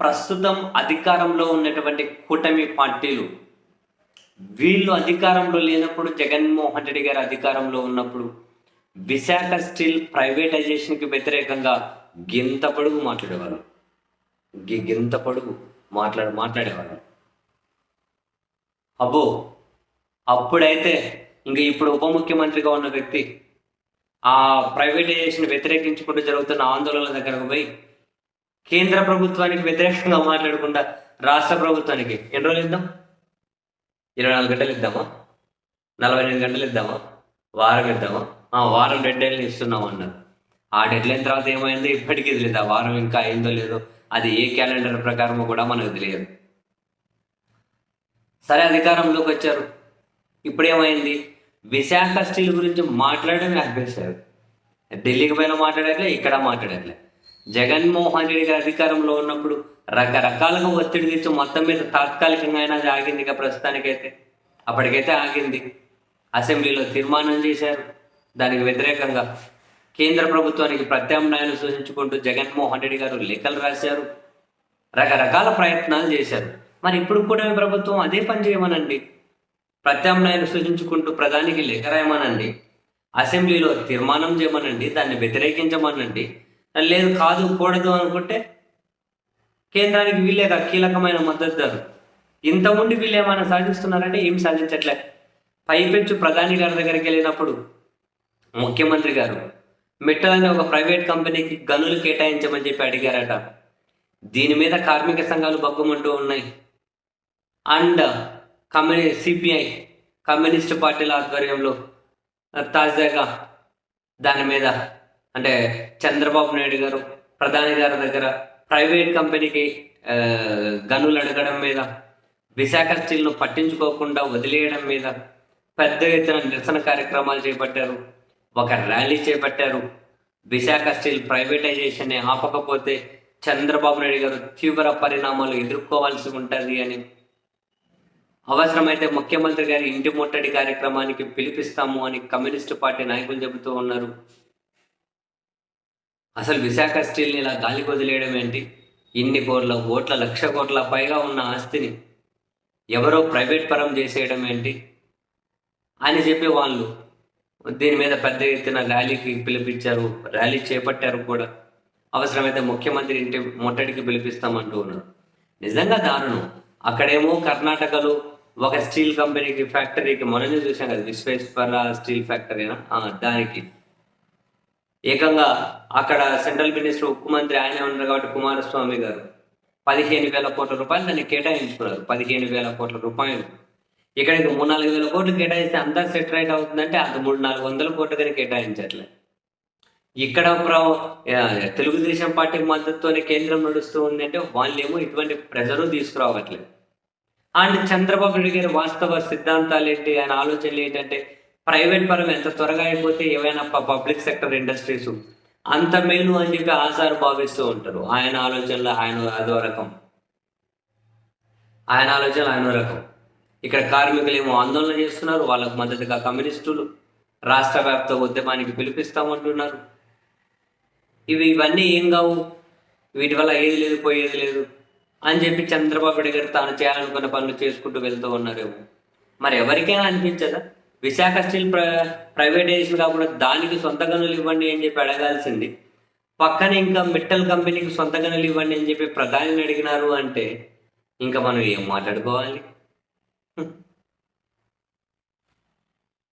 ప్రస్తుతం అధికారంలో ఉన్నటువంటి కూటమి పార్టీలు వీళ్ళు అధికారంలో లేనప్పుడు జగన్మోహన్ రెడ్డి గారు అధికారంలో ఉన్నప్పుడు విశాఖ స్టీల్ ప్రైవేటైజేషన్కి వ్యతిరేకంగా గింత పొడుగు మాట్లాడేవారు. గి- గింత పొడుగు మాట్లాడ మాట్లాడేవారు. అబ్బో అప్పుడైతే ఇంక ఇప్పుడు ఉప ముఖ్యమంత్రిగా ఉన్న వ్యక్తి ఆ ప్రైవేటైజేషన్ వ్యతిరేకించుకుంటూ జరుగుతున్న ఆందోళనల దగ్గరకు పోయి కేంద్ర ప్రభుత్వానికి వ్యతిరేకంగా మాట్లాడకుండా రాష్ట్ర ప్రభుత్వానికి ఎన్ని రోజులు ఇద్దాం? ఇరవై నాలుగు గంటలు ఇద్దామా? నలభై ఎనిమిది గంటలు ఇద్దామా? వారం ఇద్దామా? ఆ వారం డెడ్లైన్లు ఇస్తున్నాం అన్నారు. ఆ డెడ్లైన్ తర్వాత ఏమైంది ఇప్పటికీ తెలియదు. ఆ వారం ఇంకా అయిందో లేదో అది ఏ క్యాలెండర్ ప్రకారమో కూడా మనకు తెలియదు. సరే అధికారంలోకి వచ్చారు. ఇప్పుడు ఏమైంది? విశాఖ స్టీల్ గురించి మాట్లాడడం ఆపేశారు. ఢిల్లీకి పైన మాట్లాడట్లే ఇక్కడ మాట్లాడట్లే. జగన్మోహన్ రెడ్డి గారి అధికారంలో ఉన్నప్పుడు రకరకాలుగా ఒత్తిడి తెచ్చి మొత్తం మీద తాత్కాలికంగా అయినా అది ఆగింది ఇక ప్రస్తుతానికైతే. అప్పటికైతే ఆగింది. అసెంబ్లీలో తీర్మానం చేశారు. దానికి వ్యతిరేకంగా కేంద్ర ప్రభుత్వానికి ప్రత్యామ్నాయాలు సూచించుకుంటూ జగన్మోహన్ రెడ్డి గారు లేఖలు రాశారు. రకరకాల ప్రయత్నాలు చేశారు. మరి ఇప్పుడు కూడా ప్రభుత్వం అదే పని చేయమనండి. ప్రత్యామ్నాయాలు సూచించుకుంటూ ప్రధానికి లేఖ రాయమనండి. అసెంబ్లీలో తీర్మానం చేయమనండి. దాన్ని వ్యతిరేకించమనండి. లేదు కాదు కూడదు అనుకుంటే కేంద్రానికి వీళ్ళే కీలకమైన కీలకమైన మద్దతుదారు ఇంత ఉండి వీళ్ళు ఏమైనా సాధిస్తున్నారంటే ఏం సాధించట్లే. పైపెచ్చు ప్రధాని గారి దగ్గరికి వెళ్ళినప్పుడు ముఖ్యమంత్రి గారు మిట్టలని ఒక ప్రైవేట్ కంపెనీకి గనులు కేటాయించమని చెప్పి అడిగారట. దీని మీద కార్మిక సంఘాలు బగ్గుమంటూ ఉన్నాయి. అండ్ కమ్యూని సిపిఐ కమ్యూనిస్ట్ పార్టీల ఆధ్వర్యంలో తాజాగా దాని మీద అంటే చంద్రబాబు నాయుడు గారు ప్రధాని గారి దగ్గర ప్రైవేట్ కంపెనీకి గనులు అడగడం మీద విశాఖ స్టీల్ను పట్టించుకోకుండా వదిలేయడం మీద పెద్ద ఎత్తున నిరసన కార్యక్రమాలు చేపట్టారు ఒక ర్యాలీ చేపట్టారు. విశాఖ స్టీల్ ప్రైవేటైజేషన్ని ఆపకపోతే చంద్రబాబు నాయుడు గారు తీవ్ర పరిణామాలు ఎదుర్కోవాల్సి ఉంటుంది అని. అవసరమైతే ముఖ్యమంత్రి గారి ఇంటి ముట్టడి కార్యక్రమానికి పిలిపిస్తాము అని కమ్యూనిస్టు పార్టీ నాయకులు చెబుతూ ఉన్నారు. అసలు విశాఖ స్టీల్ని ఇలా గాలి వదిలేయడం ఏంటి? ఇన్ని కోట్ల కోట్ల లక్ష కోట్ల పైగా ఉన్న ఆస్తిని ఎవరో ప్రైవేట్ పరం చేసేయడం ఏంటి? అని చెప్పి వాళ్ళు దీని మీద పెద్ద ఎత్తున ర్యాలీకి పిలిపించారు ర్యాలీ చేపట్టారు కూడా. అవసరమైతే ముఖ్యమంత్రి ఇంటి ముట్టడికి పిలిపిస్తామంటూ ఉన్నారు. నిజంగా దారుణం. అక్కడేమో కర్ణాటకలో ఒక స్టీల్ కంపెనీకి ఫ్యాక్టరీకి మనమే చూసాం కదా విశ్వేశ్వర స్టీల్ ఫ్యాక్టరీనా? దానికి. ఏకంగా అక్కడ సెంట్రల్ మినిస్టర్ ఉక్కు మంత్రి ఆయన ఉన్నారు కాబట్టి కుమారస్వామి గారు. పదిహేను వేల కోట్ల రూపాయలు దాన్ని కేటాయించుకున్నారు. పదిహేను వేల కోట్ల రూపాయలు. ఇక్కడికి మూడు నాలుగు వేల కోట్లు కేటాయిస్తే అంతా సెట్ రైట్ అవుతుందంటే అంత మూడు నాలుగు వందల కోట్లు కానీ కేటాయించట్లే. ఇక్కడ తెలుగుదేశం పార్టీ మద్దతుతోనే కేంద్రం నడుస్తూ ఉంది అంటే వాళ్ళేమో ఇటువంటి ప్రెజరు తీసుకురావట్లేదు. అండ్ చంద్రబాబు నాయుడు గారి వాస్తవ సిద్ధాంతాలు ఏంటి? ఆయన ఆలోచనలు ఏంటంటే ప్రైవేట్ పరం ఎంత త్వరగా అయిపోతే ఏవైనా పబ్లిక్ సెక్టర్ ఇండస్ట్రీస్ అంత మేలు అని చెప్పి ఆసారు భావిస్తూ ఉంటారు. ఆయన ఆలోచనలు ఆయన అదో రకం. ఆయన ఆలోచనలు ఆయన రకం. ఇక్కడ కార్మికులు ఏమో ఆందోళన చేస్తున్నారు. వాళ్ళకు మద్దతుగా కమ్యూనిస్టులు రాష్ట్ర వ్యాప్త ఉద్యమానికి పిలిపిస్తామంటున్నారు. ఇవి ఇవన్నీ ఏం కావు? వీటి వల్ల ఏది లేదు పోయేది లేదు అని చెప్పి చంద్రబాబు నాయుడు గారు తాను చేయాలనుకున్న పనులు చేసుకుంటూ వెళ్తూ ఉన్నారేమో. మరి ఎవరికైనా అనిపించదా? విశాఖ స్టీల్ ప్ర ప్రైవేటైజేషన్ కాకుండా దానికి సొంత గనులు ఇవ్వండి అని చెప్పి అడగాల్సింది. పక్కన ఇంకా మిట్టల్ కంపెనీకి సొంత గనులు ఇవ్వండి అని చెప్పి ప్రధానిని అడిగినారు అంటే ఇంకా మనం ఏం మాట్లాడుకోవాలి?